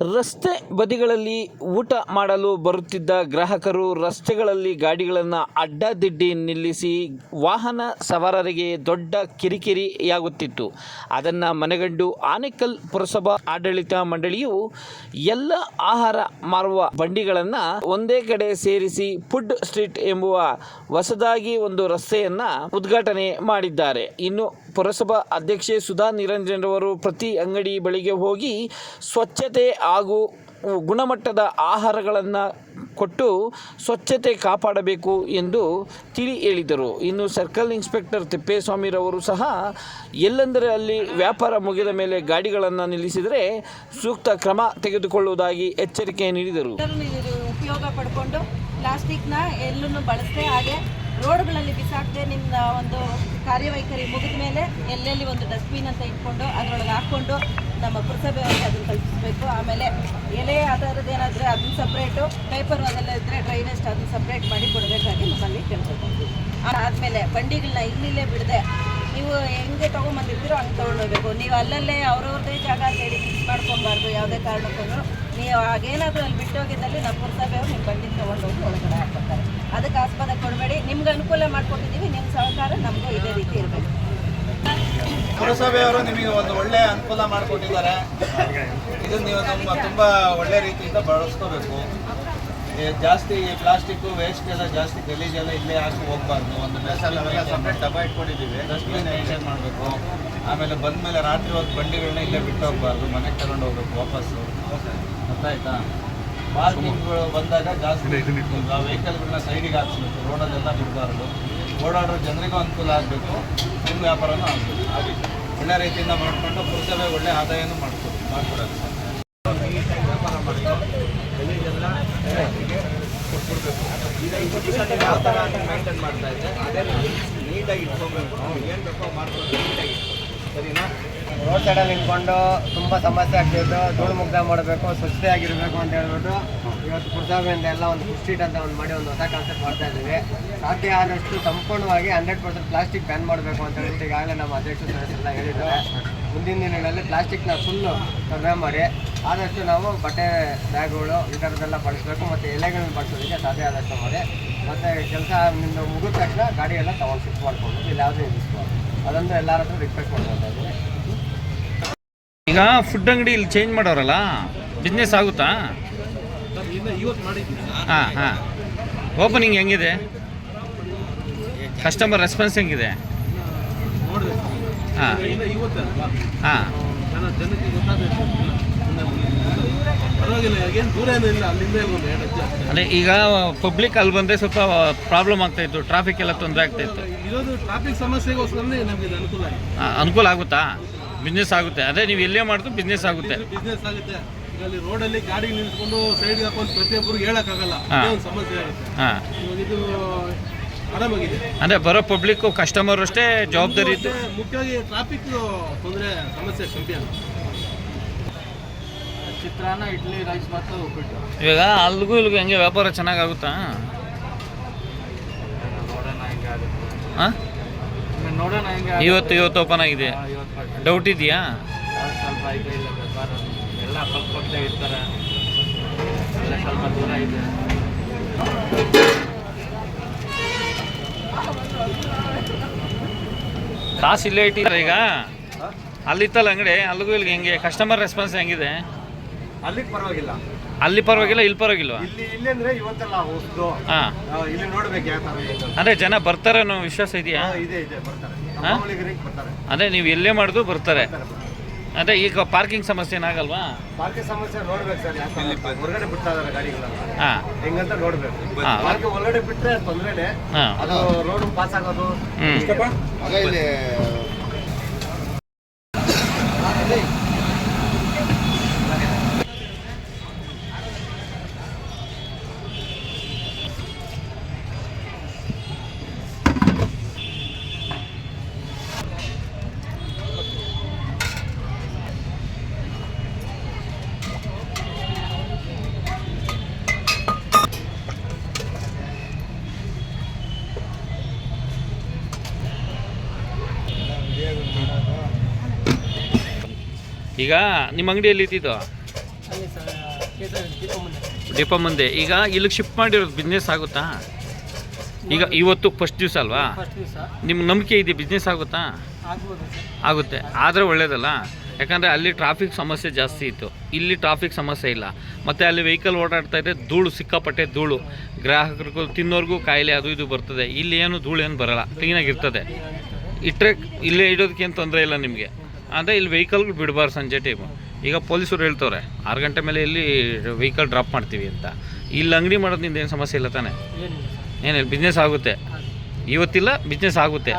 ರಸ್ತೆ ಬದಿಗಳಲ್ಲಿ ಊಟ ಮಾಡಲು ಬರುತ್ತಿದ್ದ ಗ್ರಾಹಕರು ರಸ್ತೆಗಳಲ್ಲಿ ಗಾಡಿಗಳನ್ನು ಅಡ್ಡದಿಡ್ಡಿ ನಿಲ್ಲಿಸಿ ವಾಹನ ಸವಾರರಿಗೆ ದೊಡ್ಡ ಕಿರಿಕಿರಿಯಾಗುತ್ತಿತ್ತು. ಅದನ್ನು ಮನೆಗಂಡು ಆನೇಕಲ್ ಪುರಸಭಾ ಆಡಳಿತ ಮಂಡಳಿಯು ಎಲ್ಲ ಆಹಾರ ಮಾರುವ ಬಂಡಿಗಳನ್ನು ಒಂದೇ ಕಡೆ ಸೇರಿಸಿ ಫುಡ್ ಸ್ಟ್ರೀಟ್ ಎಂಬುವ ಹೊಸದಾಗಿ ಒಂದು ರಸ್ತೆಯನ್ನು ಉದ್ಘಾಟನೆ ಮಾಡಿದ್ದಾರೆ. ಇನ್ನು ಪುರಸಭಾ ಅಧ್ಯಕ್ಷೆ ಸುಧಾ ನಿರಂಜನ್ ರವರು ಪ್ರತಿ ಅಂಗಡಿ ಬಳಿಗೆ ಹೋಗಿ ಸ್ವಚ್ಛತೆ ಹಾಗೂ ಗುಣಮಟ್ಟದ ಆಹಾರಗಳನ್ನು ಕೊಟ್ಟು ಸ್ವಚ್ಛತೆ ಕಾಪಾಡಬೇಕು ಎಂದು ತಿಳಿ ಹೇಳಿದರು. ಇನ್ನು ಸರ್ಕಲ್ ಇನ್ಸ್ಪೆಕ್ಟರ್ ತಿಪ್ಪೇಸ್ವಾಮಿರವರು ಸಹ ಎಲ್ಲೆಂದರೆ ಅಲ್ಲಿ ವ್ಯಾಪಾರ ಮುಗಿದ ಮೇಲೆ ಗಾಡಿಗಳನ್ನು ನಿಲ್ಲಿಸಿದರೆ ಸೂಕ್ತ ಕ್ರಮ ತೆಗೆದುಕೊಳ್ಳುವುದಾಗಿ ಎಚ್ಚರಿಕೆ ನೀಡಿದರು. ಉಪಯೋಗ ಪಡ್ಕೊಂಡು ಪ್ಲಾಸ್ಟಿಕ್ನ ಎಲ್ಲೂ ಬಳಸದೆ ಹಾಗೆ ರೋಡ್ಗಳಲ್ಲಿ ಬಿಸಾಕದೆ ನಿಮ್ಮ ಒಂದು ಕಾರ್ಯವೈಖರಿ ಮುಗಿದ ಮೇಲೆ ಎಲ್ಲೆಲ್ಲಿ ಒಂದು ಡಸ್ಟ್ಬಿನ್ ಅಂತ ಇಟ್ಕೊಂಡು ಅದರೊಳಗೆ ಹಾಕ್ಕೊಂಡು ನಮ್ಮ ಪುರಸಭೆ ಅದನ್ನು ಕಲ್ಪಿಸಬೇಕು. ಆಮೇಲೆ ಎಲೆ ಆಧಾರದ ಏನಾದರೆ ಅದನ್ನು ಸಪ್ರೇಟು ಪೇಪರ್ ಅದೆಲ್ಲ ಇದ್ದರೆ ಡ್ರೈನೇಜ್ ಅದನ್ನು ಸಪ್ರೇಟ್ ಮಾಡಿ ಕೊಡಬೇಕಾಗಿ ನಮ್ಮಲ್ಲಿ ಕೇಳ್ಕೊಳ್ತೀವಿ. ಆದಮೇಲೆ ಬಂಡಿಗಳನ್ನ ಇಲ್ಲಿಲ್ಲೇ ಬಿಡದೆ. ನೀವು ಹೆಂಗೆ ತೊಗೊಂಬಂದಿರ್ತೀರೋ ಹಂಗೆ ತೊಗೊಂಡೋಗ್ಬೇಕು ನೀವು ಅಲ್ಲಲ್ಲೇ ಅವ್ರವ್ರದ್ದೇ ಜಾಗ ಹೇಳಿ ಫಿಕ್ಸ್ ಮಾಡ್ಕೊಬಾರ್ದು ಯಾವುದೇ ಕಾರಣಕ್ಕೂ. ನೀವು ಆಗೇನಾದರೂ ಅಲ್ಲಿ ಬಿಟ್ಟೋಗಿದ್ದಲ್ಲಿ ನಮ್ಮ ಪುರಸಭೆಯವರು ನಿಮ್ಮ ಬಂಡಿ ತೊಗೊಂಡೋಗಿ ಒಳಗಡೆ ಹಾಕ್ಕೊತಾರೆ ಅದಕ್ಕೆ ಆಸ್ಪದ ಕೊಡಬೇಡಿ. ನಿಮ್ಗೆ ಅನುಕೂಲ ಮಾಡ್ಕೊಟ್ಟಿದ್ದೀವಿ ನಿಮ್ಮ ಸಹಕಾರ ನಮಗೂ ಇದೇ ರೀತಿ ಇರಬೇಕು. ಪುರಸಭೆಯವರು ನಿಮಗೆ ಒಂದು ಒಳ್ಳೆಯ ಅನುಕೂಲ ಮಾಡಿಕೊಟ್ಟಿದ್ದಾರೆ. ಇದನ್ನು ನೀವು ನಮ್ಮ ತುಂಬ ಒಳ್ಳೆ ರೀತಿಯಿಂದ ಬಳಸ್ಕೋಬೇಕು. ಜಾಸ್ತಿ ಪ್ಲಾಸ್ಟಿಕ್ ವೇಸ್ಟ್ ಎಲ್ಲ ಜಾಸ್ತಿ ಗಲೀಜೆಲ್ಲ ಇಲ್ಲೇ ಹಾಕಿ ಹೋಗ್ಬಾರ್ದು. ಒಂದು ಮೆಸಲೆಲ್ಲ ಸಪ್ರೇಟ್ ಡಬ್ಬ ಇಟ್ಕೊಂಡಿದ್ದೀವಿ. ಡಸ್ಟ್ಬಿನ್ ಮೇಂಟೈನ್ ಮಾಡಬೇಕು? ಆಮೇಲೆ ಬಂದಮೇಲೆ ರಾತ್ರಿ ಹೊತ್ತು ಬಂಡಿಗಳನ್ನ ಇಲ್ಲೇ ಬಿಟ್ಟು ಹೋಗ್ಬಾರ್ದು ಮನೆಗೆ ತಗೊಂಡು ಹೋಗ್ಬೇಕು ವಾಪಸ್ಸು. ಗೊತ್ತಾಯ್ತಾ ಪಾರ್ಕಿಂಗ್ಗಳು ಬಂದಾಗ ಜಾಸ್ತಿ ಆ ವೆಹಿಕಲ್ಗಳನ್ನ ಸೈಡಿಗೆ ಹಾಕ್ಸ್ಬೇಕು ರೋಡಲ್ಲೆಲ್ಲ ಬಿಡಬಾರ್ದು. ಓಡಾಡೋ ಜನರಿಗೂ ಅನುಕೂಲ ಆಗಬೇಕು ನಿಮ್ಮ ವ್ಯಾಪಾರನೂ ಆಗಬೇಕು. ಒಳ್ಳೆ ರೀತಿಯಿಂದ ಮಾಡಿಕೊಂಡು ಪುರಸಭೆ ಒಳ್ಳೆ ಆದಾಯನೂ ಮಾಡ್ಕೊಡು ಮಾಡ್ಕೊಡೋದು. ವ್ಯಾಪಾರ ಯಾವ ಥರ ಮೇಂಟೈನ್ ಮಾಡ್ತಾ ಇದ್ದೆ? ಅದೇ ನೀಟಾಗಿ ಇಟ್ಕೋಬೇಕು. ಏನು ಬೇಕೋ ಮಾಡ್ಕೊಂಡು ನೀಟಾಗಿ ಸರಿನಾ ರೋಡ್ ಸೈಡಲ್ಲಿ ನಿಂತ್ಕೊಂಡು ತುಂಬ ಸಮಸ್ಯೆ ಆಗ್ತಿತ್ತು, ಧೂಳು ಮುಗ್ಧ ಮಾಡಬೇಕು, ಸ್ವಚ್ಛತೆ ಆಗಿರಬೇಕು ಅಂತ ಹೇಳ್ಬಿಟ್ಟು ಇವತ್ತು ಪುರಸಭೆಯಿಂದ ಎಲ್ಲ ಒಂದು ಫುಡ್ ಅಂತ ಒಂದು ಮಾಡಿ ಒಂದು ಹೊಸ ಕಾನ್ಸೆಪ್ಟ್ ಮಾಡ್ತಾ ಇದ್ದೀವಿ. ಸಾಧ್ಯ ಆದಷ್ಟು ಸಂಪೂರ್ಣವಾಗಿ ಹಂಡ್ರೆಡ್ ಪರ್ಸೆಂಟ್ ಪ್ಲಾಸ್ಟಿಕ್ ಬ್ಯಾನ್ ಮಾಡಬೇಕು ಅಂತ ಹೇಳ್ಬಿಟ್ಟು ಈಗಾಗಲೇ ನಮ್ಮ ಅಧ್ಯಕ್ಷರು ಎಲ್ಲ ಹೇಳಿದ್ದಾರೆ ಮುಂದಿನ ದಿನಗಳಲ್ಲಿ ಪ್ಲಾಸ್ಟಿಕ್ನ ಫುಲ್ಲು ಕಡಿಮೆ ಮಾಡಿ, ಆದಷ್ಟು ನಾವು ಬಟ್ಟೆ ಬ್ಯಾಗ್ಗಳು ಈ ಥರದ್ದೆಲ್ಲ ಬಳಸಬೇಕು ಮತ್ತು ಎಲೆಗಳನ್ನ ಬಳಸೋದಕ್ಕೆ ಸಾಧ್ಯ ಆದಷ್ಟು ಮಾಡಿ, ಮತ್ತು ಕೆಲಸ ನಿಮ್ಮದು ಮುಗಿದ ತಕ್ಷಣ ಗಾಡಿ ಎಲ್ಲ ತೊಗೊಂಡು ಶಿಫ್ಟ್ ಮಾಡ್ಕೊಂಡು ಇಲ್ಲಿ ಯಾವುದೇ ಅದಂದ್ರೆ ಎಲ್ಲರ ಹತ್ರ ರಿಕ್ವೆಸ್ಟ್ ಮಾಡ್ಕೊತಾ ಇದ್ದೀನಿ ಈಗ ಫುಡ್ ಅಂಗಡಿ ಇಲ್ಲಿ ಚೇಂಜ್ ಮಾಡೋರಲ್ಲ? ಬಿಸ್ನೆಸ್ ಆಗುತ್ತಾ? ಹಾಂ ಹಾಂ. ಓಪನಿಂಗ್ ಹೆಂಗಿದೆ? ಕಸ್ಟಮರ್ ರೆಸ್ಪಾನ್ಸ್ ಹೆಂಗಿದೆ? ಹಾಂ. ಹಾಂ. ಅದೇ ಈಗ ಪಬ್ಲಿಕ್ ಅಲ್ಲಿ ಬಂದರೆ ಸ್ವಲ್ಪ ಪ್ರಾಬ್ಲಮ್ ಆಗ್ತಾ ಇತ್ತು ಟ್ರಾಫಿಕ್ ಎಲ್ಲ ತೊಂದರೆ ಆಗ್ತಾ ಇತ್ತು. ಅನುಕೂಲ ಆಗುತ್ತಾ? ಬಿಸ್ನೆಸ್ ಆಗುತ್ತೆ. ಅದೇ ನೀವು ಎಲ್ಲೇ ಮಾಡಿದ್ರು ಬಿಸ್ನೆಸ್ ಆಗುತ್ತೆ. ಬಿಸ್ನೆಸ್ ಆಗುತ್ತೆ. ಈಗ ಅಲ್ಲಿ ರೋಡಲ್ಲಿ ಗಾಡಿ ನಿಲ್ಸ್ಕೊಂಡು ಸೈಡ್ಗೆ ಹಾಕೊಂಡು ಪ್ರತಿಯೊಬ್ಬರಿಗೆ ಹೇಳೋಕ್ಕಾಗಲ್ಲ. ಹಾ. ಅದೇ ಒಂದು ಸಮಸ್ಯೆ ಆಗುತ್ತೆ. ಹಾಂ. ಇವಾಗ ಇದು ಆರಾಮಾಗಿದೆ. ಅಂದರೆ ಬರೋ ಪಬ್ಲಿಕ್ಕು ಕಸ್ಟಮರ್ ಅಷ್ಟೇ ಜವಾಬ್ದಾರಿ ಇತ್ತು ಮತ್ತೆ ಮುಖ್ಯವಾಗಿ ಟ್ರಾಫಿಕ್ ತೊಂದರೆ ಸಮಸ್ಯೆ ಕಮ್ಮಿ ಆಗುತ್ತೆ ಚಿತ್ರಾನ್ನ ಇಡ್ಲಿ ರೈಸ್ ಮತ್ತು ಉಪ್ಪಿಟ್ಟು. ಇವಾಗ ಅಲ್ಲಿಗೂ ಇಲ್ಲಿಗೂ ಹೆಂಗೆ ವ್ಯಾಪಾರ ಚೆನ್ನಾಗಾಗುತ್ತಾ? ನೋಡೋಣ ಹೆಂಗೆ ಆಗುತ್ತೆ. ಹಾಂ? ನೋಡೋಣ ಹೆಂಗೆ ಇವತ್ತು ಇವತ್ತು ಓಪನ್ ಆಗಿದೆ. ಡೌಟ್ ಇದೆಯಾ? ಸ್ವಲ್ಪ ಐದು ಇಲ್ಲ ವ್ಯಾಪಾರ ಎಲ್ಲ ಇರ್ತಾರೆ. ಎಲ್ಲ ಸ್ವಲ್ಪ ದೂರ ಇದೆ. ಕಾಸು ಇಲ್ಲೇ ಇಟ್ಟಿದ್ದಾರೆ ಈಗ? ಅಲ್ಲಿತ್ತಲ್ಲ ಅಂಗಡಿ? ಅಲ್ಲಿಗೂ ಇಲ್ಲಿಗೆ ಹೆಂಗೆ? ಕಸ್ಟಮರ್ ರೆಸ್ಪಾನ್ಸ್ ಹೆಂಗಿದೆ? ಅಲ್ಲಿ ಪರವಾಗಿಲ್ಲ. ಅಲ್ಲಿ ಪರವಾಗಿಲ್ಲ ಇಲ್ಲಿ ಪರವಾಗಿಲ್ವಾ? ಇಲ್ಲಿ ಇಲ್ಲಿ ಅಂದ್ರೆ ಇವತ್ತೆಲ್ಲ ಹೊಸ್ದು. ಇಲ್ಲಿ ನೋಡ್ಬೇಕು ಯಾವ ಥರ ಇದೆ ಅಂದರೆ ಜನ ಬರ್ತಾರೆ ವಿಶ್ವಾಸ ಇದೆಯಾ? ಇದೆ ಇದೆ ಬರ್ತಾರೆ. ಅದೇ ನೀವು ಎಲ್ಲೇ ಮಾಡಿದ್ರು ಬರ್ತಾರೆ. ಅದೇ ಈಗ ಪಾರ್ಕಿಂಗ್ ಸಮಸ್ಯೆ ಏನಾಗಲ್ವಾ? ಪಾರ್ಕಿಂಗ್ ಸಮಸ್ಯೆ ನೋಡ್ಬೇಕು ಸರ್ ಹೊರಗಡೆ ಬಿಡ್ತಾ ಇದಾರೆ ಗಾಡಿಗಳನ್ನ ಹಾಂ. ಹೆಂಗಂತ ನೋಡ್ಬೇಕು. ಹಾ. ಪಾರ್ಕಿಂಗ್ ಒಳಗಡೆ ಬಿಟ್ರೆ ತೊಂದ್ರೆನೆ. ಹಾಂ. ಅದು ರೋಡ್ ಪಾಸ್ ಆಗೋದು. ಈಗ ನಿಮ್ಮ ಅಂಗಡಿಯಲ್ಲಿ ಇದ್ದಿದ್ದು? ಡಿಪ ಮುಂದೆ. ಈಗ ಇಲ್ಲಿಗೆ ಶಿಫ್ಟ್ ಮಾಡಿರೋದು ಬಿಸ್ನೆಸ್ ಆಗುತ್ತಾ? ಈಗ ಇವತ್ತು ಫಸ್ಟ್ ದಿವಸ ಅಲ್ವಾ? ನಿಮ್ಮ ನಂಬಿಕೆ ಇದೆ ಬಿಸ್ನೆಸ್ ಆಗುತ್ತಾ? ಆಗುತ್ತೆ. ಆದರೆ ಒಳ್ಳೇದಲ್ಲ. ಯಾಕಂದರೆ ಅಲ್ಲಿ ಟ್ರಾಫಿಕ್ ಸಮಸ್ಯೆ ಜಾಸ್ತಿ ಇತ್ತು. ಇಲ್ಲಿ ಟ್ರಾಫಿಕ್ ಸಮಸ್ಯೆ ಇಲ್ಲ. ಮತ್ತು ಅಲ್ಲಿ ವೆಹಿಕಲ್ ಓಡಾಡ್ತಾ ಇದ್ದರೆ ಧೂಳು ಸಿಕ್ಕಾಪಟ್ಟೆ ಧೂಳು. ಗ್ರಾಹಕರಿಗೂ ತಿನ್ನೋರ್ಗೂ ಕಾಯಿಲೆ ಅದು ಇದು ಬರ್ತದೆ. ಇಲ್ಲಿ ಏನು ಧೂಳು ಏನು ಬರಲ್ಲ ಕ್ಲೀನಾಗಿರ್ತದೆ ಇಟ್ಟರೆ ಇಲ್ಲೇ ಇಡೋದಕ್ಕೇನು ತೊಂದರೆ ಇಲ್ಲ ನಿಮಗೆ. ಅಂದರೆ ಇಲ್ಲಿ ವೆಹಿಕಲ್ಗಳು ಬಿಡಬಾರ್ದು ಸಂಜೆ ಟೈಮು ಈಗ ಪೊಲೀಸರು ಹೇಳ್ತವ್ರೆ ಆರು ಗಂಟೆ ಮೇಲೆ ಇಲ್ಲಿ ವೆಹಿಕಲ್ ಡ್ರಾಪ್ ಮಾಡ್ತೀವಿ ಅಂತ. ಇಲ್ಲಿ ಅಂಗಡಿ ಮಾಡೋದ್ರಿಂದ ಏನು ಸಮಸ್ಯೆ ಇಲ್ಲ ತಾನೆ? ಏನಿಲ್ಲ ಬಿಸ್ನೆಸ್ ಆಗುತ್ತೆ. ಇವತ್ತಿಲ್ಲ ಬಿಸ್ನೆಸ್ ಆಗುತ್ತೆ.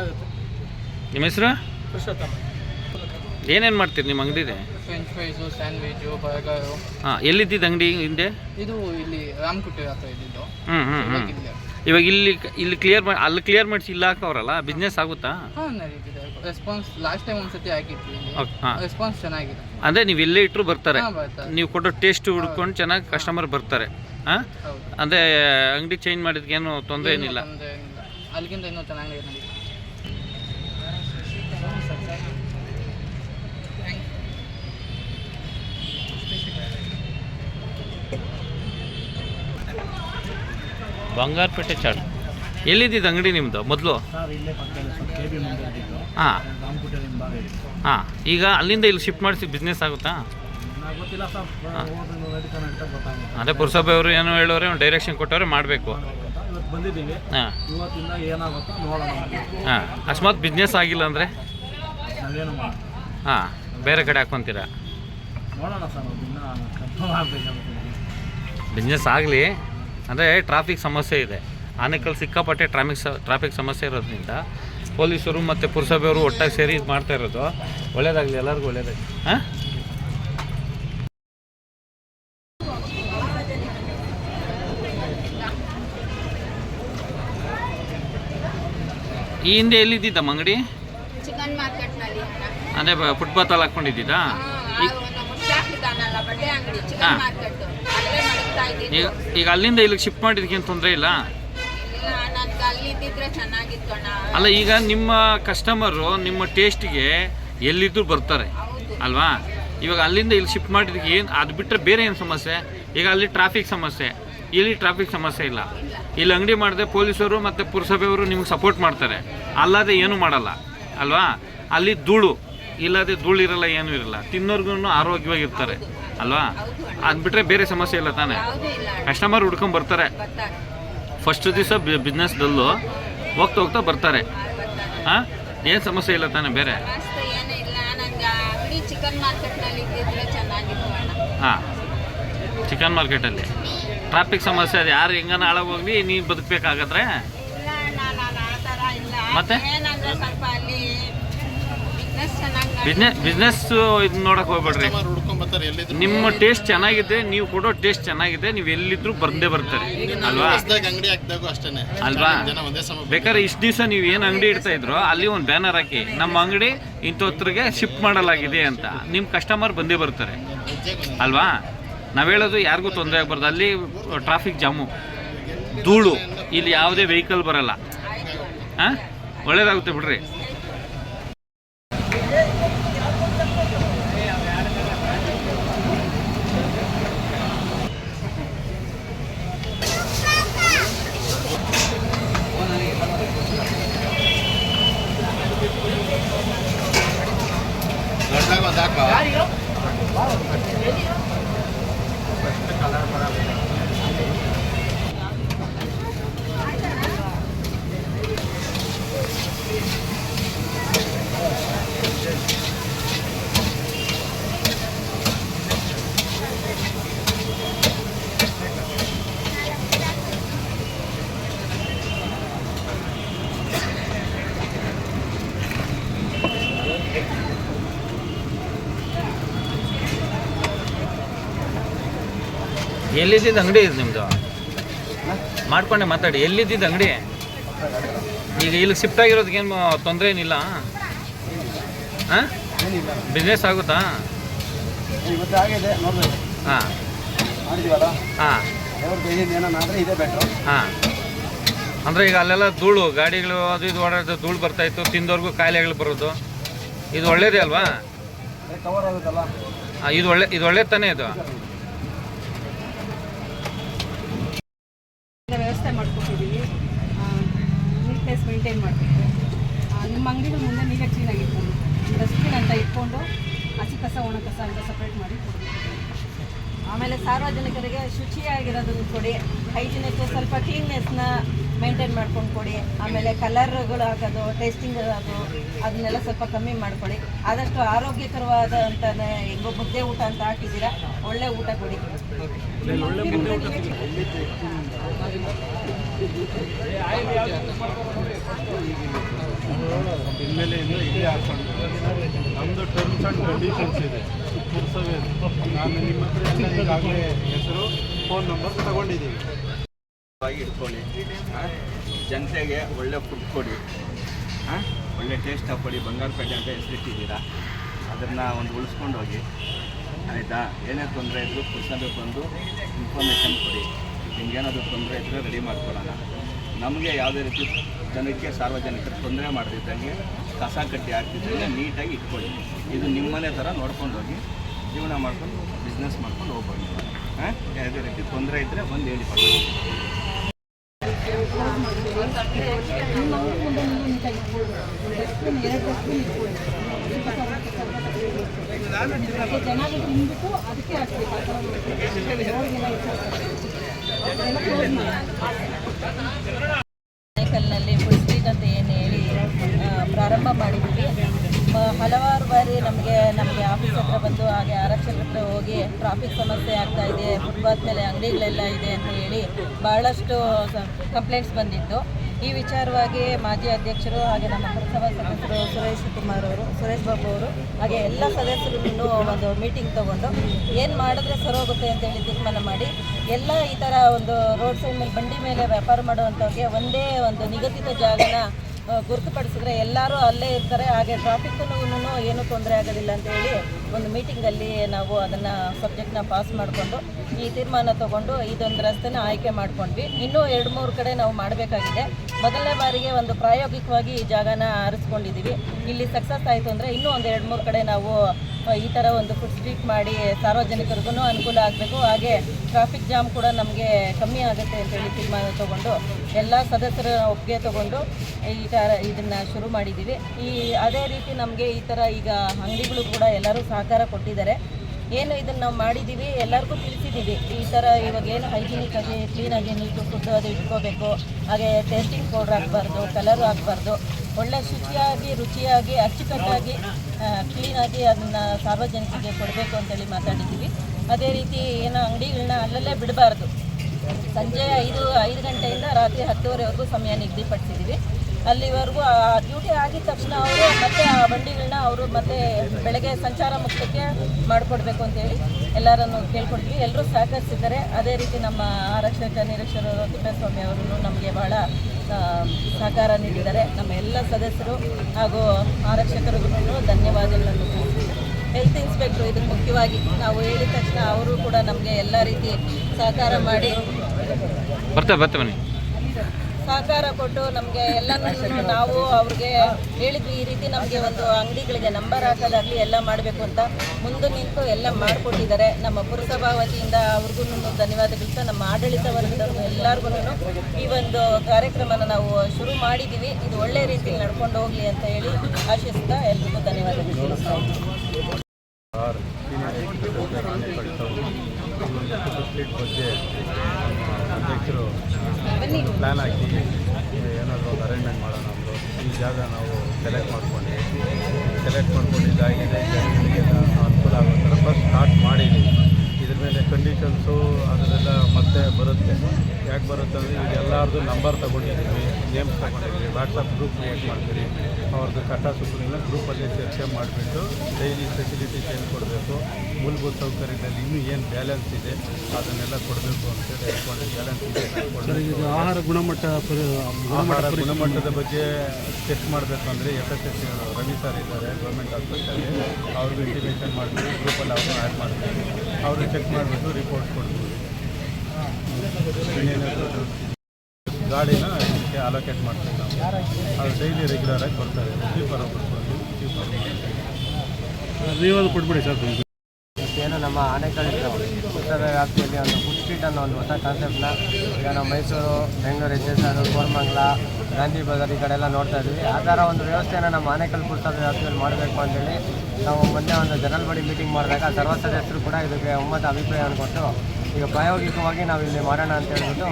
ನಿಮ್ಮ ಹೆಸರು? ಏನೇನು ಮಾಡ್ತೀರಿ ನಿಮ್ಮ ಅಂಗಡಿದೆ ಫ್ರೆಂಚ್ ಫ್ರೈಸು ಸ್ಯಾಂಡ್ವಿಚು ಬರ್ಗರು ಹಾಂ ಎಲ್ಲಿದ್ದಿದ್ದು ಅಂಗಡಿ ಹಿಂದೆ? ಇದು ಇಲ್ಲಿ ರಾಮಕುಟಿ ಹತ್ರ ಇದ್ದಿದ್ದು. ಹ್ಞೂ ಹ್ಞೂ ಹ್ಞೂ ಇವಾಗ ಇಲ್ಲಿ ಇಲ್ಲಿ ಕ್ಲಿಯರ್ ಮಾಡಿ ಅಲ್ಲಿ ಕ್ಲಿಯರ್ ಮಾಡಿಸಿ ಇಲ್ಲ ಹಾಕವ್ರಲ್ಲ ಬಿಸ್ನೆಸ್ ಆಗುತ್ತಾ? ಹಾಂ ನಡೀತಿದೆ. ರೆಸ್ಪಾನ್ಸ್ ಲಾಸ್ಟ್ ಟೈಮ್ ಒಂದ್ಸತಿ ಓಕೆ ಹಾಂ. ರೆಸ್ಪಾನ್ಸ್ ಚೆನ್ನಾಗಿದೆ. ಅಂದರೆ ನೀವು ಇಲ್ಲೇ ಇಟ್ಟರು ಬರ್ತಾರೆ. ಹಾಂ ಬರ್ತಾರೆ. ನೀವು ಕೊಡೋ ಟೇಸ್ಟ್ ಹುಡ್ಕೊಂಡು ಚೆನ್ನಾಗಿ ಕಸ್ಟಮರ್ ಬರ್ತಾರೆ. ಹಾಂ? ಅಂದರೆ ಅಂಗಡಿ ಚೇಂಜ್ ಮಾಡಿದ್ಕೇನು ತೊಂದರೆ ಏನಿಲ್ಲ? ತೊಂದ್ರೆ ಏನಿಲ್ಲ. ಅಲ್ಲಿಗಿಂತ ಇನ್ನೂ ಚೆನ್ನಾಗಿ ನಡೀತಿದೆ ಬಂಗಾರಪೇಟೆ ಚಾಟ್ ಎಲ್ಲಿದ್ದಿದ್ದು ಅಂಗಡಿ ನಿಮ್ಮದು ಮೊದಲು? ಹಾಂ. ಹಾಂ. ಈಗ ಅಲ್ಲಿಂದ ಇಲ್ಲಿ ಶಿಫ್ಟ್ ಮಾಡಿಸಿ ಬಿಸ್ನೆಸ್ ಆಗುತ್ತಾ? ಅದೇ ಪುರಸಭೆ ಅವರು ಏನೋ ಹೇಳೋರೆ ಡೈರೆಕ್ಷನ್ ಕೊಟ್ಟವ್ರೆ ಮಾಡಬೇಕು. ಹಾಂ. ಹಾಂ. ಅಕಸ್ಮಾತ್ ಬಿಸ್ನೆಸ್ ಆಗಿಲ್ಲ ಅಂದರೆ? ಹಾಂ. ಬೇರೆ ಕಡೆ ಹಾಕ್ಕೊಂತೀರಾ ಬಿಸ್ನೆಸ್ ಆಗಲಿ. ಅಂದರೆ ಟ್ರಾಫಿಕ್ ಸಮಸ್ಯೆ ಇದೆ. ಆನೆಕಲ್ ಸಿಕ್ಕಾಪಟ್ಟೆ ಟ್ರಾಫಿಕ್ ಸ ಟ್ರಾಫಿಕ್ ಸಮಸ್ಯೆ ಇರೋದ್ರಿಂದ ಪೊಲೀಸರು ಮತ್ತು ಪುರಸಭೆಯವರು ಒಟ್ಟಾಗಿ ಸೇರಿ ಇದು ಮಾಡ್ತಾ ಇರೋದು. ಒಳ್ಳೇದಾಗಲಿ ಎಲ್ಲರಿಗೂ ಒಳ್ಳೇದಾಗಲಿ. ಹಾಂ? ಈ ಹಿಂದೆ ಎಲ್ಲಿದ್ದಿದ್ದಮ್ಮ ಅಂಗಡಿ? ಚಿಕನ್ ಫುಟ್ಪಾತ್ ಅಲ್ಲಿ ಅಂಗಡಿ ಹಾ. ಈಗ ಈಗ ಅಲ್ಲಿಂದ ಇಲ್ಲಿಗೆ ಶಿಫ್ಟ್ ಮಾಡಿದ್ದಕ್ಕೇನು ತೊಂದರೆ ಇಲ್ಲ? ಇಲ್ಲ ನನ್ಗೆ ಚೆನ್ನಾಗಿತ್ತು ಅಣ್ಣ. ಅಲ್ಲ ಈಗ ನಿಮ್ಮ ಕಸ್ಟಮರು ನಿಮ್ಮ ಟೇಸ್ಟಿಗೆ ಎಲ್ಲಿದ್ದರೂ ಬರ್ತಾರೆ ಹೌದು. ಅಲ್ವಾ? ಇವಾಗ ಅಲ್ಲಿಂದ ಇಲ್ಲಿ ಶಿಫ್ಟ್ ಮಾಡಿದ್ದಕ್ಕೆ ಏನು ಅದು ಬಿಟ್ಟರೆ ಬೇರೆ ಏನು ಸಮಸ್ಯೆ? ಈಗ ಅಲ್ಲಿ ಟ್ರಾಫಿಕ್ ಸಮಸ್ಯೆ. ಇಲ್ಲಿ ಟ್ರಾಫಿಕ್ ಸಮಸ್ಯೆ ಇಲ್ಲ. ಇಲ್ಲಿ ಅಂಗಡಿ ಮಾಡಿದೆ ಪೊಲೀಸರು ಮತ್ತು ಪುರಸಭೆಯವರು ನಿಮ್ಗೆ ಸಪೋರ್ಟ್ ಮಾಡ್ತಾರೆ. ಅಲ್ಲದೆ ಏನೂ ಮಾಡಲ್ಲ ಅಲ್ವಾ? ಅಲ್ಲಿ ಧೂಳು. ಇಲ್ಲದೆ ಧೂಳು ಇರಲ್ಲ ಏನೂ ಇರಲ್ಲ. ತಿನ್ನೋರ್ಗು ಆರೋಗ್ಯವಾಗಿರ್ತಾರೆ ಅಲ್ವಾ? ಅದು ಬಿಟ್ಟರೆ ಬೇರೆ ಸಮಸ್ಯೆ ಇಲ್ಲ ತಾನೇ. ಕಸ್ಟಮರ್ ಹುಡ್ಕೊಂಡ್ ಬರ್ತಾರೆ. ಫಸ್ಟ್ ದಿವಸ ಬಿಸ್ನೆಸ್ದಲ್ಲೂ ಹೋಗ್ತಾ ಹೋಗ್ತಾ ಬರ್ತಾರೆ. ಹಾಂ ಏನು ಸಮಸ್ಯೆ ಇಲ್ಲ ತಾನೇ ಬೇರೆ? ಹಾಂ. ಚಿಕನ್ ಮಾರ್ಕೆಟಲ್ಲಿ ಟ್ರಾಫಿಕ್ ಸಮಸ್ಯೆ ಅದು. ಯಾರು ಹೆಂಗನ ಹಾಳಾಗೋಗ್ಲಿ ಬದುಕಬೇಕಾಗತ್ತೆ ನಾನು ಇಲ್ಲ. ಮತ್ತೆ? ಬಿಸ್ನೆಸ್ ಬಿಸ್ನೆಸ್ ಇದು. ನೋಡಕ್ಕೆ ಹೋಗ್ಬೇಡ್ರಿ. ನಿಮ್ಮ ಟೇಸ್ಟ್ ಚೆನ್ನಾಗಿದೆ ನೀವು ಕೊಡೋ ಟೇಸ್ಟ್ ಚೆನ್ನಾಗಿದೆ ನೀವು ಎಲ್ಲಿದ್ರು ಬಂದೇ ಬರ್ತಾರೆ ಅಲ್ವಾ? ಅಂಗಡಿ ಹಾಕಿದಾಗೂ ಅಷ್ಟೇನೆ. ಅಲ್ವಾ? ಬೇಕಾದ್ರೆ ಇಷ್ಟು ದಿವಸ ನೀವು ಏನು ಅಂಗಡಿ ಇಡ್ತಾ ಇದ್ರು ಅಲ್ಲಿ ಒಂದು ಬ್ಯಾನರ್ ಹಾಕಿ ನಮ್ಮ ಅಂಗಡಿ ಇಂಥೊತ್ತರಿಗೆ ಶಿಫ್ಟ್ ಮಾಡಲಾಗಿದೆ ಅಂತ. ನಿಮ್ಮ ಕಸ್ಟಮರ್ ಬಂದೇ ಬರ್ತಾರೆ. ಅಲ್ವಾ? ನಾವು ಹೇಳೋದು ಯಾರಿಗೂ ತೊಂದರೆ ಆಗಬಾರ್ದು. ಅಲ್ಲಿ ಟ್ರಾಫಿಕ್ ಜಾಮು ಧೂಳು. ಇಲ್ಲಿ ಯಾವುದೇ ವೆಹಿಕಲ್ ಬರಲ್ಲ. ಹಾಂ? ಒಳ್ಳೇದಾಗುತ್ತೆ ಬಿಡ್ರಿ ದೊಡ್ಡದಾಗ ಒಂದು ಹಾಕೋ ಎಲ್ಲಿದ್ದಿದ್ದು ಅಂಗಡಿ ಇದು ನಿಮ್ಮದು ಮಾಡ್ಕೊಂಡೆ ಮಾತಾಡಿ ಎಲ್ಲಿದ್ದಿದ್ದು ಅಂಗಡಿ? ಈಗ ಇಲ್ಲಿ ಶಿಫ್ಟ್ ಆಗಿರೋದಕ್ಕೇನು ತೊಂದರೆ ಏನಿಲ್ಲ? ಹಾಂ? ಬಿಸ್ನೆಸ್ ಆಗುತ್ತಾ? ಹಾಂ. ಹಾಂ. ಅಂದರೆ ಈಗ ಅಲ್ಲೆಲ್ಲ ಧೂಳು ಗಾಡಿಗಳು ಅದು ಇದು ಓಡಾಡೋದು ಧೂಳು ಬರ್ತಾಯಿತ್ತು ತಿಂದವ್ರಿಗೂ ಕಾಯಿಲೆಗಳು ಬರೋದು. ಇದು ಒಳ್ಳೇದೇ ಅಲ್ವಾ? ಇದು ಒಳ್ಳೆ ಇದು ಒಳ್ಳೆ ತಾನೇ ಇದು ಕ್ಲೀನ್ನೆಸ್ ಮೇಂಟೈನ್ ಮಾಡಬೇಕು ನಿಮ್ಮ ಅಂಗಡಿಗಳ ಮುಂದೆ ನೀವೇ ಕ್ಲೀನಾಗಿ ಇಟ್ಕೊಂಡು ಡಸ್ಟ್ಬಿನ್ ಅಂತ ಇಟ್ಕೊಂಡು ಹಸಿ ಕಸ ಒಣ ಕಸ ಅಂತ ಸಪ್ರೇಟ್ ಮಾಡಿ ಕೊಡಬೇಕು ಆಮೇಲೆ ಸಾರ್ವಜನಿಕರಿಗೆ ಶುಚಿಯಾಗಿರೋದನ್ನು ಕೊಡಿ. ಹೈಜಿನಿಕ್ ಸ್ವಲ್ಪ ಕ್ಲೀನ್ನೆಸ್ನ ಮೇಂಟೈನ್ ಮಾಡ್ಕೊಂಡು ಕೊಡಿ. ಆಮೇಲೆ ಕಲರ್ಗಳು ಹಾಕೋದು ಟೇಸ್ಟಿಂಗ್ ಅದು ಅದನ್ನೆಲ್ಲ ಸ್ವಲ್ಪ ಕಮ್ಮಿ ಮಾಡ್ಕೊಳ್ಳಿ. ಆದಷ್ಟು ಆರೋಗ್ಯಕರವಾದ ಅಂತಾನೆ ಹೆಂಗೋ ಮುದ್ದೆ ಊಟ ಅಂತ ಹಾಕಿದ್ದೀರಾ, ಒಳ್ಳೆ ಊಟ ಕೊಡಿ. ನಮ್ಮದು ಟರ್ಮ್ಸ್ ಆ್ಯಂಡ್ ಕಂಡೀಷನ್ಸ್ ಇದೆ. ಪುರಸಭೆ ನಾನು ನಿಮ್ಮ ಹತ್ರ ಹೆಸರು ಫೋನ್ ನಂಬರ್ ತಗೊಂಡಿದ್ದೀವಿ ಇಟ್ಕೊಳ್ಳಿ? ಜನತೆಗೆ ಒಳ್ಳೆ ಫುಡ್ ಕೊಡಿ? ಒಳ್ಳೆ ಟೇಸ್ಟ್ ಕೊಡಿ ಬಂಗಾರಪೇಟೆ ಅಂತ ಹೆಸರಿಟ್ಟಿದ್ದೀರಾ. ಅದನ್ನು ಒಂದು ಉಳಿಸ್ಕೊಂಡು ಹೋಗಿ ಆಯಿತಾ? ಏನೇ ತೊಂದರೆ ಇದ್ದರೂ ಪುರಸಭೆ ಬಂದು ಇನ್ಫಾರ್ಮೇಷನ್ ಕೊಡಿ. ನಿಮ್ಗೇನಾದರೂ ತೊಂದರೆ ಇದ್ದರೆ ರೆಡಿ ಮಾಡ್ಕೊಳ್ಳೋಣ. ನಮಗೆ ಯಾವುದೇ ರೀತಿ ಜನಕ್ಕೆ ಸಾರ್ವಜನಿಕರು ತೊಂದರೆ ಮಾಡದಿದ್ದಂಗೆ ಕಸ ಕಟ್ಟಿ ಹಾಕ್ತಿದ್ದಂಗೆ ನೀಟಾಗಿ ಇಟ್ಕೊಳ್ಳಿ. ಇದು ನಿಮ್ಮನೆ ಥರ ನೋಡ್ಕೊಂಡು ಹೋಗಿ, ಜೀವನ ಮಾಡ್ಕೊಂಡು ಬಿಸ್ನೆಸ್ ಮಾಡ್ಕೊಂಡು ಹೋಗ್ಬೋದು. ಹಾಂ? ಯಾವುದೇ ರೀತಿ ತೊಂದರೆ ಇದ್ದರೆ ಬಂದು ಹೇಳಿ ಅದಕ್ಕೆ ಹಾಕ್ಬೇಕು ಆ ಥರ ರೋಡ್ಗೆಲ್ಲ ಸೈಕಲ್ನಲ್ಲಿ ಫುಲ್ ಸ್ಟ್ರೀಟ್ ಅಂತ ಏನು ಹೇಳಿ ಆ, ಪ್ರಾರಂಭ ಮಾಡಿದ್ದೀವಿ. ಹಲವಾರು ಬಾರಿ ನಮಗೆ ನಮಗೆ ಆಫೀಸ್ ಹತ್ರ ಬಂದು ಹಾಗೆ ಆರಕ್ಷಕರ ಹತ್ರ ಹೋಗಿ ಟ್ರಾಫಿಕ್ ಸಮಸ್ಯೆ ಆಗ್ತಾ ಇದೆ ಫುಟ್ಪಾತ್ ಮೇಲೆ ಅಂಗಡಿಗಳೆಲ್ಲ ಇದೆ ಅಂತ ಹೇಳಿ ಬಹಳಷ್ಟು ಕಂಪ್ಲೇಂಟ್ಸ್ ಬಂದಿತ್ತು. ಈ ವಿಚಾರವಾಗಿ ಮಾಜಿ ಅಧ್ಯಕ್ಷರು ಹಾಗೆ ನಮ್ಮ ಪುರಸಭಾ ಸದಸ್ಯರು ಸುರೇಶ್ ಕುಮಾರ್ ಅವರು, ಸುರೇಶ್ ಬಾಬು ಅವರು ಹಾಗೆ ಎಲ್ಲ ಸದಸ್ಯರನ್ನು ಒಂದು ಮೀಟಿಂಗ್ ತಗೊಂಡು ಏನು ಮಾಡಿದ್ರೆ ಸರೋಗುತ್ತೆ ಅಂತೇಳಿ ತೀರ್ಮಾನ ಮಾಡಿ, ಎಲ್ಲ ಈ ಥರ ಒಂದು ರೋಡ್ ಸೈಡ್ ಮೇಲೆ ಬಂಡಿ ಮೇಲೆ ವ್ಯಾಪಾರ ಮಾಡುವಂಥವ್ರಿಗೆ ಒಂದೇ ಒಂದು ನಿಗದಿತ ಜಾಗನ ಗುರುತುಪಡಿಸಿದ್ರೆ ಎಲ್ಲರೂ ಅಲ್ಲೇ ಇರ್ತಾರೆ. ಹಾಗೆ ಟ್ರಾಫಿಕ್ಕೂನು ಏನೂ ತೊಂದರೆ ಆಗೋದಿಲ್ಲ ಅಂತ ಹೇಳಿ ಒಂದು ಮೀಟಿಂಗಲ್ಲಿ ನಾವು ಅದನ್ನು ಸಬ್ಜೆಕ್ಟ್ನ ಪಾಸ್ ಮಾಡಿಕೊಂಡು ಈ ತೀರ್ಮಾನ ತಗೊಂಡು ಇದೊಂದು ರಸ್ತೆನ ಆಯ್ಕೆ ಮಾಡ್ಕೊಂಡ್ವಿ. ಇನ್ನೂ ಎರಡು ಮೂರು ಕಡೆ ನಾವು ಮಾಡಬೇಕಾಗಿದೆ. ಮೊದಲನೇ ಬಾರಿಗೆ ಒಂದು ಪ್ರಾಯೋಗಿಕವಾಗಿ ಈ ಜಾಗನ ಆರಿಸ್ಕೊಂಡಿದ್ದೀವಿ. ಇಲ್ಲಿ ಸಕ್ಸಸ್ ಆಯಿತು ಅಂದರೆ ಇನ್ನೂ ಒಂದು ಎರಡು ಮೂರು ಕಡೆ ನಾವು ಈ ಥರ ಒಂದು ಫುಡ್ ಸ್ಟ್ರೀಟ್ ಮಾಡಿ ಸಾರ್ವಜನಿಕರಿಗೂ ಅನುಕೂಲ ಆಗಬೇಕು. ಹಾಗೆ ಟ್ರಾಫಿಕ್ ಜಾಮ್ ಕೂಡ ನಮಗೆ ಕಮ್ಮಿ ಆಗುತ್ತೆ ಅಂತೇಳಿ ತೀರ್ಮಾನ ತಗೊಂಡು ಎಲ್ಲ ಸದಸ್ಯರ ಒಪ್ಪಿಗೆ ತಗೊಂಡು ಈ ಥರ ಇದನ್ನು ಶುರು ಮಾಡಿದ್ದೀವಿ ಈ ಅದೇ ರೀತಿ ನಮಗೆ ಈ ಥರ ಈಗ ಅಂಗಡಿಗಳು ಕೂಡ ಎಲ್ಲರೂ ಸಹಕಾರ ಕೊಟ್ಟಿದ್ದಾರೆ. ಏನು ಇದನ್ನು ನಾವು ಮಾಡಿದ್ದೀವಿ ಎಲ್ಲರಿಗೂ ತಿಳಿಸಿದ್ದೀವಿ ಈ ಥರ ಇವಾಗ ಏನು ಹೈಜಿನಿಕ್ ಆಗಿ ಕ್ಲೀನಾಗಿ ನೀಟು ಫುಡ್ಡು ಅದು ಇಟ್ಕೋಬೇಕು. ಹಾಗೆ ಟೇಸ್ಟಿಂಗ್ ಪೌಡ್ರ್ ಹಾಕ್ಬಾರ್ದು ಕಲರು ಹಾಕ್ಬಾರ್ದು ಒಳ್ಳೆ ಶುಚಿಯಾಗಿ, ರುಚಿಯಾಗಿ, ಅಚ್ಚುಕಟ್ಟಾಗಿ ಕ್ಲೀನಾಗಿ ಅದನ್ನು ಸಾರ್ವಜನಿಕರಿಗೆ ಕೊಡಬೇಕು ಅಂತೇಳಿ ಮಾತಾಡಿದ್ದೀವಿ ಅದೇ ರೀತಿ ಏನೋ ಅಂಗಡಿಗಳನ್ನ ಅಲ್ಲಲ್ಲೇ ಬಿಡಬಾರ್ದು. ಸಂಜೆ ಐದು ಐದು ಗಂಟೆಯಿಂದ ರಾತ್ರಿ ಹತ್ತುವರೆವರೆಗೂ ಸಮಯ ನಿಗದಿಪಡಿಸಿದ್ದೀವಿ. ಅಲ್ಲಿವರೆಗೂ ಆ ಡ್ಯೂಟಿ ಆಗಿದ ತಕ್ಷಣ ಅವರು ಮತ್ತೆ ಆ ಬಂಡಿಗಳನ್ನ ಅವರು ಮತ್ತೆ ಬೆಳಗ್ಗೆ ಸಂಚಾರ ಮುಕ್ತಕ್ಕೆ ಮಾಡಿಕೊಡ್ಬೇಕು ಅಂತೇಳಿ ಎಲ್ಲರನ್ನು ಕೇಳ್ಕೊಡ್ತೀವಿ ಎಲ್ಲರೂ ಸಹಕರಿಸಿದ್ದಾರೆ. ಅದೇ ರೀತಿ ನಮ್ಮ ಆರಕ್ಷಕ ನಿರೀಕ್ಷಕರು ತಿಪ್ಪೇಸ್ವಾಮಿ ಅವರು ನಮಗೆ ಬಹಳ ಸಹಕಾರ ನೀಡಿದ್ದಾರೆ. ನಮ್ಮ ಎಲ್ಲ ಸದಸ್ಯರು ಹಾಗೂ ಆರಕ್ಷಕರಿಗೂ ಧನ್ಯವಾದಗಳನ್ನು ಹೆಲ್ತ್ ಇನ್ಸ್ಪೆಕ್ಟ್ರು ಇದಕ್ಕೆ ಮುಖ್ಯವಾಗಿ ನಾವು ಹೇಳಿದ ತಕ್ಷಣ ಅವರು ಕೂಡ ನಮಗೆ ಎಲ್ಲ ರೀತಿ ಸಹಕಾರ ಮಾಡಿ ಬರ್ತಾ ಬರ್ತಾ ಬನ್ನಿ. ಸಹಕಾರ ಕೊಟ್ಟು ನಮಗೆ ಎಲ್ಲ ನಾವು ಅವ್ರಿಗೆ ಹೇಳಿದ್ವಿ ಈ ರೀತಿ ನಮಗೆ ಒಂದು ಅಂಗಡಿಗಳಿಗೆ ನಂಬರ್ ಹಾಕೋದಾಗಲಿ ಎಲ್ಲ ಮಾಡಬೇಕು ಅಂತ ಮುಂದೆ ನಿಂತು ಎಲ್ಲ ಮಾಡಿಕೊಟ್ಟಿದ್ದಾರೆ. ನಮ್ಮ ಪುರಸಭಾ ವತಿಯಿಂದ ಅವ್ರಿಗೂ ಧನ್ಯವಾದಗಳು ನಮ್ಮ ಆಡಳಿತ ವರ್ಗದವ್ರಿಗೂ ಎಲ್ಲರಿಗೂ ಈ ಒಂದು ಕಾರ್ಯಕ್ರಮನ ನಾವು ಶುರು ಮಾಡಿದ್ದೀವಿ. ಇದು ಒಳ್ಳೆ ರೀತಿಯಲ್ಲಿ ನಡ್ಕೊಂಡು ಹೋಗಲಿ ಅಂತ ಹೇಳಿ ಆಶಿಸ್ತಾ ಎಲ್ರಿಗೂ ಧನ್ಯವಾದಗಳು ತಿಳಿಸ್ತಾ ಇದ್ದೀನಿ. ಸ್ಟ್ರೀಟ್ ಬಗ್ಗೆ ಅಧ್ಯಕ್ಷರು ಬನ್ನಿ ಪ್ಲ್ಯಾನ್ ಹಾಕಿ ಏನಾದರೂ ಒಂದು ಅರೇಂಜ್ಮೆಂಟ್ ಮಾಡೋಣ ಅಂದರು ಈ ಜಾಗ ನಾವು ಸೆಲೆಕ್ಟ್ ಮಾಡ್ಕೊಂಡು ಸೆಲೆಕ್ಟ್ ಮಾಡ್ಕೊಂಡಿದ್ದಾಗಿದೆ ಜನಗಳಿಗೆ ಅನುಕೂಲ ಆಗೋ ಥರ ಫಸ್ಟ್ ಸ್ಟಾರ್ಟ್ ಮಾಡಿದ್ದೀವಿ ಇದ್ರ ಮೇಲೆ ಕಂಡೀಷನ್ಸು ಅದನ್ನೆಲ್ಲ ಮತ್ತೆ ಬರುತ್ತೆ. ಯಾಕೆ ಬರುತ್ತೆ ಅಂದರೆ ಈಗ ಎಲ್ಲರದ್ದು ನಂಬರ್ ತೊಗೊಂಡಿದ್ದೀವಿ ನೇಮ್ಸ್ ತೊಗೊಂಡಿದ್ದೀವಿ ವಾಟ್ಸಪ್ ಗ್ರೂಪ್ ಕ್ರಿಯೇಟ್ ಮಾಡ್ತೀವಿ ಅವ್ರದ್ದು ಕಟ್ಟ ಸುತ್ತಲಿನ ಗ್ರೂಪಲ್ಲಿ ಚರ್ಚೆ ಮಾಡಿಬಿಟ್ಟು ಡೈಲಿ ಫೆಸಿಲಿಟೀಸ್ ಏನು ಕೊಡಬೇಕು ಮೂಲಭೂತ ಸೌಕರ್ಯದಲ್ಲಿ ಇನ್ನೂ ಏನು ಬ್ಯಾಲೆನ್ಸ್ ಇದೆ ಅದನ್ನೆಲ್ಲ ಕೊಡಬೇಕು ಅಂತೇಳಿ ಹೇಳ್ಕೊಂಡು ಬ್ಯಾಲೆನ್ಸ್ ಇದೆ. ಆಹಾರ ಗುಣಮಟ್ಟ ಆಹಾರ ಗುಣಮಟ್ಟದ ಬಗ್ಗೆ ಚೆಕ್ ಮಾಡಬೇಕು ಅಂದರೆ F S S Ravi sir ಇದ್ದಾರೆ ಗೌರ್ಮೆಂಟ್ ಆಸ್ಪತ್ರೆಯಲ್ಲಿ ಅವ್ರಿಗೆ ಇಂಟಿಮೇಷನ್ ಮಾಡ್ತೀವಿ ಗ್ರೂಪಲ್ಲಿ ಅವ್ರನ್ನ ಆ್ಯಡ್ ಮಾಡ್ತೀವಿ. ಅವರು ಚೆಕ್ ಮಾಡಿಬಿಟ್ಟು ರಿಪೋರ್ಟ್ ಕೊಡ್ತೀವಿ. ಗಾಡಿನ ಇದಕ್ಕೆ ಅಲೋಕೇಟ್ ಮಾಡ್ತೀವಿ ನಾವು. ಅದು ಡೈಲಿ ಬರ್ತಾರೆ ಕೀಪರ್ ಒಬ್ಬರು ಕೀಪರ್ ನೀವದು ಕೊಟ್ಬಿಡಿ ಸರ್ ಏನು ನಮ್ಮ ಆನೆಕಲ್ಲಿನ ಉತ್ತರ ವ್ಯಾಪ್ತಿಯಲ್ಲಿ ಒಂದು ಫುಡ್ ಸ್ಟ್ರೀಟ್ ಅನ್ನೋ ಒಂದು ಹೊಸ ಕಾನ್ಸೆಪ್ಟ್ನ ಈಗ ನಾವು Mysuru Bengaluru H S R Koramangala Gandhi Bazaar ಈ ಕಡೆ ಎಲ್ಲ ನೋಡ್ತಾ ಇದ್ವಿ ಆ ಥರ ಒಂದು ವ್ಯವಸ್ಥೆಯನ್ನು ನಮ್ಮ ಆನೆಕಲ್ ಪುರಸಭೆ ವ್ಯಾಪ್ತಿಯಲ್ಲಿ ಮಾಡಬೇಕು ಅಂತೇಳಿ ನಾವು ಮೊನ್ನೆ ಒಂದು ಜನರಲ್ ಬಾಡಿ ಮೀಟಿಂಗ್ ಮಾಡಿದಾಗ ಸರ್ವ ಸದಸ್ಯರು ಕೂಡ ಇದಕ್ಕೆ ಒಮ್ಮತ ಅಭಿಪ್ರಾಯವನ್ನು ಕೊಟ್ಟು ಈಗ ಪ್ರಾಯೋಗಿಕವಾಗಿ ನಾವು ಇಲ್ಲಿ ಮಾಡೋಣ ಅಂತ ಹೇಳ್ಬಿಟ್ಟು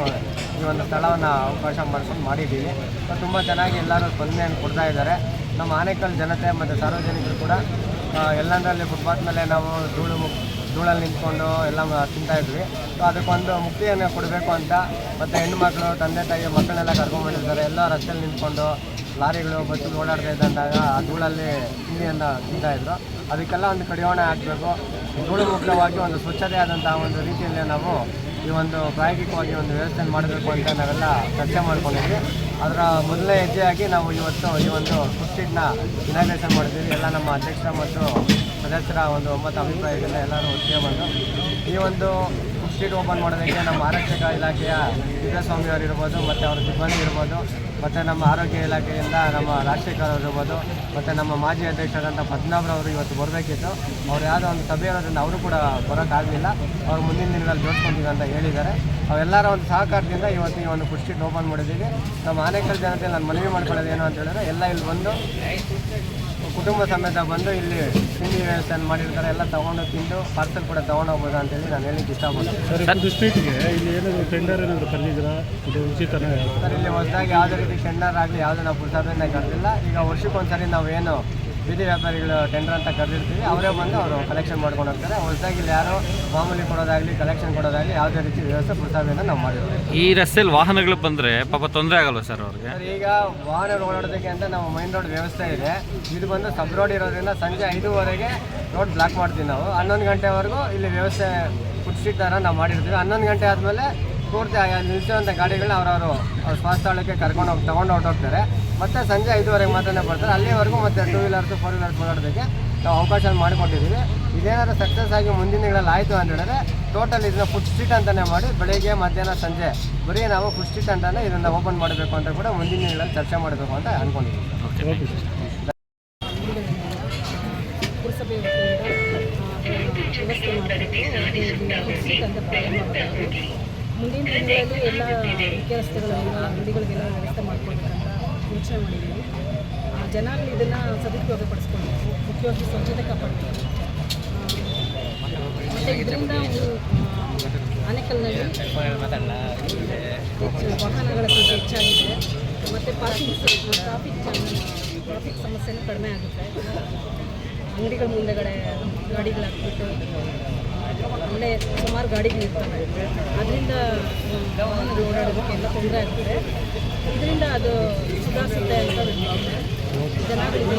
ಈ ಒಂದು ಸ್ಥಳವನ್ನು ಅವಕಾಶ ಮಾಡ್ಕೊಂಡು ಮಾಡಿದ್ದೀವಿ. ತುಂಬ ಚೆನ್ನಾಗಿ ಎಲ್ಲರೂ ಸ್ಪಂದನೆಯನ್ನು ಕೊಡ್ತಾ ಇದ್ದಾರೆ. ನಮ್ಮ ಆನೇಕಲ್ ಜನತೆ ಮತ್ತು ಸಾರ್ವಜನಿಕರು ಕೂಡ ಎಲ್ಲಂದರಲ್ಲಿ ಫುಟ್ಪಾತ್ ಮೇಲೆ ನಾವು ಧೂಳು ಧೂಳಲ್ಲಿ ನಿಂತ್ಕೊಂಡು ಎಲ್ಲ ತಿಂತಾ ಇದ್ವಿ. ಸೊ, ಅದಕ್ಕೊಂದು ಮುಕ್ತಿಯನ್ನು ಕೊಡಬೇಕು ಅಂತ ಮತ್ತು ಹೆಣ್ಣುಮಕ್ಳು ತಂದೆ ತಾಯಿ ಮಕ್ಕಳನ್ನೆಲ್ಲ ಕರ್ಕೊಂಡ್ಬಂದಿರ್ತಾರೆ ಎಲ್ಲ ರಸ್ತೆಯಲ್ಲಿ ನಿಂತ್ಕೊಂಡು ಲಾರಿಗಳು, ಬಸ್ಸುಗಳು ಓಡಾಡ್ತಾ ಇದ್ದಂದಾಗ ಆ ಧೂಳಲ್ಲಿ ತಿಂಡಿಯನ್ನು ತಿಂತಾಯಿದ್ರು ಅದಕ್ಕೆಲ್ಲ ಒಂದು ಕಡಿವಾಣ ಹಾಕಬೇಕು. ಧೂಳು ಒಂದು ಸ್ವಚ್ಛತೆ ಆದಂತಹ ಒಂದು ರೀತಿಯಲ್ಲಿ ನಾವು ಈ ಒಂದು ಪ್ರಾಯೋಗಿಕವಾಗಿ ಒಂದು ವ್ಯವಸ್ಥೆ ಮಾಡಬೇಕು ಅಂತ ನಾವೆಲ್ಲ ಚರ್ಚೆ ಮಾಡ್ಕೊಂಡಿದ್ವಿ. ಅದರ ಮೊದಲನೇ ಹೆಜ್ಜೆಯಾಗಿ ನಾವು ಇವತ್ತು ಈ ಒಂದು ಫುಡ್ ಇನಾಗ್ರೇಷನ್ ಮಾಡಿದ್ದೀವಿ. ಎಲ್ಲ ನಮ್ಮ ಅಧ್ಯಕ್ಷರ ಮತ್ತು ಸದಸ್ಯರ ಒಂದು ಒಮ್ಮತ ಅಭಿಪ್ರಾಯದಿಂದ ಎಲ್ಲರೂ ಒಟ್ಟಿಗೆ ಈ ಒಂದು ಸ್ಟ್ರೀಟ್ ಓಪನ್ ಮಾಡೋದಕ್ಕೆ ನಮ್ಮ ಆರಕ್ಷಕ ಇಲಾಖೆಯ ಅವರು ಇರ್ಬೋದು, ಮತ್ತು ಅವರ ಸಿಬ್ಬಂದಿ ಇರ್ಬೋದು, ಮತ್ತು ನಮ್ಮ ಆರೋಗ್ಯ ಇಲಾಖೆಯಿಂದ ನಮ್ಮ ರಾಜಶೇಖರ್ ಅವರು ಇರ್ಬೋದು, ಮತ್ತು ನಮ್ಮ ಮಾಜಿ ಅಧ್ಯಕ್ಷರಾದಂಥ ಪದ್ಮನಾಭರವರು ಇವತ್ತು ಬರಬೇಕಿತ್ತು. ಅವ್ರು ಯಾವುದೋ ಒಂದು ಸಭೆ ಇರೋದ್ರಿಂದ ಅವರು ಕೂಡ ಬರೋಕ್ಕಾಗಲಿಲ್ಲ. ಅವ್ರು ಮುಂದಿನ ದಿನದಲ್ಲಿ ಜೋಡಿಸ್ಕೊಂತೀವಿ ಅಂತ ಹೇಳಿದ್ದಾರೆ. ಅವೆಲ್ಲರ ಒಂದು ಸಹಕಾರದಿಂದ ಇವತ್ತು ಈ ಒಂದು ಫುಡ್ ಓಪನ್ ಮಾಡಿದ್ದೀವಿ. ನಮ್ಮ ಆನೇಕಲ್ ಜನತೆ ನಾನು ಮನವಿ ಮಾಡ್ಕೊಳ್ಳೋದು ಏನು ಅಂತ ಹೇಳಿದ್ರೆ, ಎಲ್ಲ ಇಲ್ಲಿ ಬಂದು ಕುಟುಂಬ ಸಮೇತ ಬಂದು ಇಲ್ಲಿ ತಿಂಡಿ ವ್ಯವಸ್ಥೆಯನ್ನು ಮಾಡಿರ್ತಾರೆ ಎಲ್ಲ ತೊಗೊಂಡು ತಿಂದು ಪಾರ್ಸಲ್ ಕೂಡ ತೊಗೊಂಡು ಹೋಗ್ಬೋದು ಅಂತೇಳಿ ನಾನು ಹೇಳಿಕ್ಕೆ ಇಷ್ಟಪಡ್ತೀನಿ. ಸರ್ ಸ್ಟ್ರೀಟ್ಗೆ ಇಲ್ಲಿ ಏನಾದರೂ ಟೆಂಡರ್ ಏನಾದರೂ ಕರೆದಿದ್ದೀರಾ ಇದು ಉಚಿತನೇ ಸರ್ ಇಲ್ಲಿ ಹೊಸದಾಗಿ ಯಾವುದೇ ರೀತಿ ಟೆಂಡರ್ ಆಗಲಿ ಯಾವುದೇ ನಾವು ಪುರಸಭೆಯಿಂದ ಕರೆದಿಲ್ಲ ಈಗ ವರ್ಷಕ್ಕೊಂದ್ಸರಿ ನಾವೇನು ಏನು ಬೀದಿ ವ್ಯಾಪಾರಿಗಳು ಟೆಂಡರ್ ಅಂತ ಕರೆದಿರ್ತೀವಿ. ಅವರೇ ಬಂದು ಅವರು ಕಲೆಕ್ಷನ್ ಮಾಡ್ಕೊಂಡು ಹೋಗ್ತಾರೆ. ಹೊಸದಾಗಿ ಇಲ್ಲಿ ಯಾರು ಮಾಮೂಲಿ ಕೊಡೋದಾಗಲಿ ಕಲೆಕ್ಷನ್ ಕೊಡೋದಾಗಲಿ ಯಾವುದೇ ರೀತಿ ವ್ಯವಸ್ಥೆ ಪುರಸಭೆಯಿಂದ ನಾವು ಮಾಡಿರೋದು ಈ ರಸ್ತೆಯಲ್ಲಿ ವಾಹನಗಳು ಬಂದರೆ ಪಾಪ ತೊಂದರೆ ಆಗಲ್ವ ಸರ್ ಅವ್ರಿಗೆ? ಸರ್ ಈಗ ವಾಹನ ಓಡಾಡೋದಕ್ಕೆ ಅಂತ ನಾವು ಮೈನ್ ರೋಡ್ ವ್ಯವಸ್ಥೆ ಇದೆ. ಇದು ಬಂದು ಸಬ್ ರೋಡ್ ಇರೋದ್ರಿಂದ ಸಂಜೆ ಐದೂವರೆಗೆ ರೋಡ್ ಬ್ಲಾಕ್ ಮಾಡ್ತೀವಿ ನಾವು. ಹನ್ನೊಂದು ಗಂಟೆವರೆಗೂ ಇಲ್ಲಿ ವ್ಯವಸ್ಥೆ ಥರ ನಾವು ಮಾಡಿರ್ತೀವಿ. ಹನ್ನೊಂದು ಗಂಟೆ ಆದಮೇಲೆ ಪೂರ್ತಿ ಆಯಾ ನಿಲ್ಸುವಂಥ ಗಾಡಿಗಳನ್ನ ಅವರವರು ಅವ್ರ ಸ್ವಾಸ್ಥಳಕ್ಕೆ ಕರ್ಕೊಂಡು ಹೋಗಿ ತೊಗೊಂಡು ಹೊರಟೋಗ್ತಾರೆ. ಮತ್ತು ಸಂಜೆ ಐದುವರೆಗೆ ಮಾತ್ರ ಬರ್ತಾರೆ ಅಲ್ಲಿವರೆಗೂ ಮತ್ತೆ ಟೂ ವೀಲರ್ಸು ಫೋರ್ ವೀಲರ್ಸ್ ಓಡಾಡೋದಕ್ಕೆ ನಾವು ಅವಕಾಶ ಮಾಡಿಕೊಟ್ಟಿದ್ದೀವಿ. ಇದೇನಾದರೂ ಸಕ್ಸಸ್ ಆಗಿ ಮುಂದಿನ ದಿನಗಳಲ್ಲಿ ಆಯಿತು ಅಂತ ಹೇಳಿದ್ರೆ ಟೋಟಲ್ ಇದನ್ನ ಫುಡ್ ಸ್ಟ್ರೀಟ್ ಅಂತಲೇ ಮಾಡಿ ಬೆಳಿಗ್ಗೆ, ಮಧ್ಯಾಹ್ನ, ಸಂಜೆ ಬರೀ ನಾವು ಫುಡ್ ಸ್ಟ್ರೀಟ್ ಅಂತಲೇ ಇದನ್ನು ಓಪನ್ ಮಾಡಬೇಕು ಅಂತ ಕೂಡ ಮುಂದಿನ ದಿನಗಳಲ್ಲಿ ಚರ್ಚೆ ಮಾಡಬೇಕು ಅಂತ ಅಂದ್ಕೊಂಡಿದ್ದೀವಿ ಮುಂದಿನ ದಿನಗಳಲ್ಲಿ ಎಲ್ಲ ಮುಖ್ಯ ರಸ್ತೆಗಳೆಲ್ಲ ಅಂಗಡಿಗಳಿಗೆಲ್ಲ ವ್ಯವಸ್ಥೆ ಮಾಡ್ಕೊಳ್ಬೇಕಂತ ಯೋಚನೆ ಮಾಡಿದ್ದೀವಿ. ಆ, ಇದನ್ನು ಸದುಪಯೋಗ ಪಡಿಸ್ಕೊಳ್ಬೇಕು ಮುಖ್ಯವಾಗಿ ಸ್ವಚ್ಛತೆ ಕಾಪಾಡಬೇಕು. ಮತ್ತು ಇದರಿಂದ ಆನೆಕಲ್ನಲ್ಲಿ ವಾಹನಗಳ ಸಂಖ್ಯೆ ಹೆಚ್ಚಾಗಿದೆ. ಮತ್ತು ಪಾರ್ಕಿಂಗ್ ಟ್ರಾಫಿಕ್ ಟ್ರಾಫಿಕ್ ಸಮಸ್ಯೆನೂ ಕಡಿಮೆ ಆಗುತ್ತೆ. ಅಂಗಡಿಗಳ ಮುಂದೆಗಡೆ ಗಾಡಿಗಳಾಕ್ಬಿಟ್ಟು ಅಲ್ಲೇ ಸುಮಾರು ಗಾಡಿಗಳು ಇರ್ತವೆ. ಅದರಿಂದ ವಾಹನಗಳು ಓಡಾಡೋದಕ್ಕೆಲ್ಲ ತೊಂದರೆ ಆಗ್ತದೆ. ಇದರಿಂದ ಅದು ಸುಧಾರಿಸುತ್ತೆ ಅಂತ ಜನಗಳಿಗೆ